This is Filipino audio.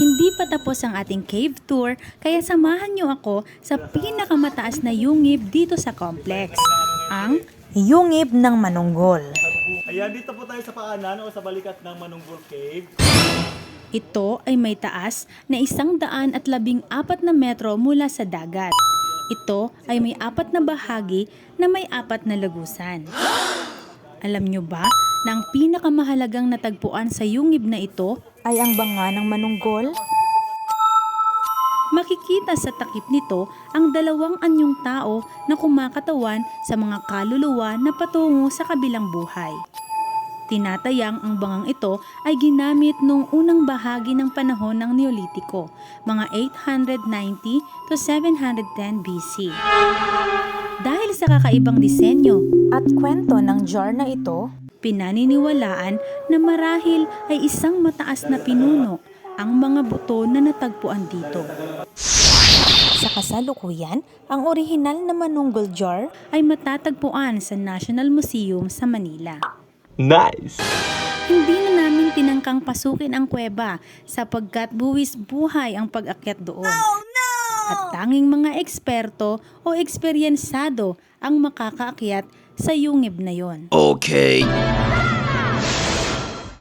Hindi pa tapos ang ating cave tour, kaya samahan niyo ako sa pinakamataas na yungib dito sa complex, ang Yungib ng Manunggol. Ayan, dito po tayo sa paanan o sa balikat ng Manunggol Cave. Ito ay may taas na isang daan at labing apat na metro mula sa dagat. Ito ay may apat na bahagi na may apat na lagusan. Alam nyo ba na ang pinakamahalagang natagpuan sa yungib na ito Ay ang banga ng Manunggol? Makikita sa takip nito ang dalawang anyong tao na kumakatawan sa mga kaluluwa na patungo sa kabilang buhay. Tinatayang ang bangang ito ay ginamit noong unang bahagi ng panahon ng Neolitiko, mga 890 to 710 BC. Dahil sa kakaibang disenyo, At kwento ng jar na ito, pinaniniwalaan na marahil ay isang mataas na pinuno ang mga buto na natagpuan dito. sa kasalukuyan, ang orihinal na Manunggol jar ay matatagpuan sa National Museum sa Manila. Nice! Hindi na namin tinangkang pasukin ang kuweba sapagkat buwis buhay ang pag-akyat doon. At tanging mga eksperto o eksperyensado ang makakaakyat sa yungib na yon. Okay.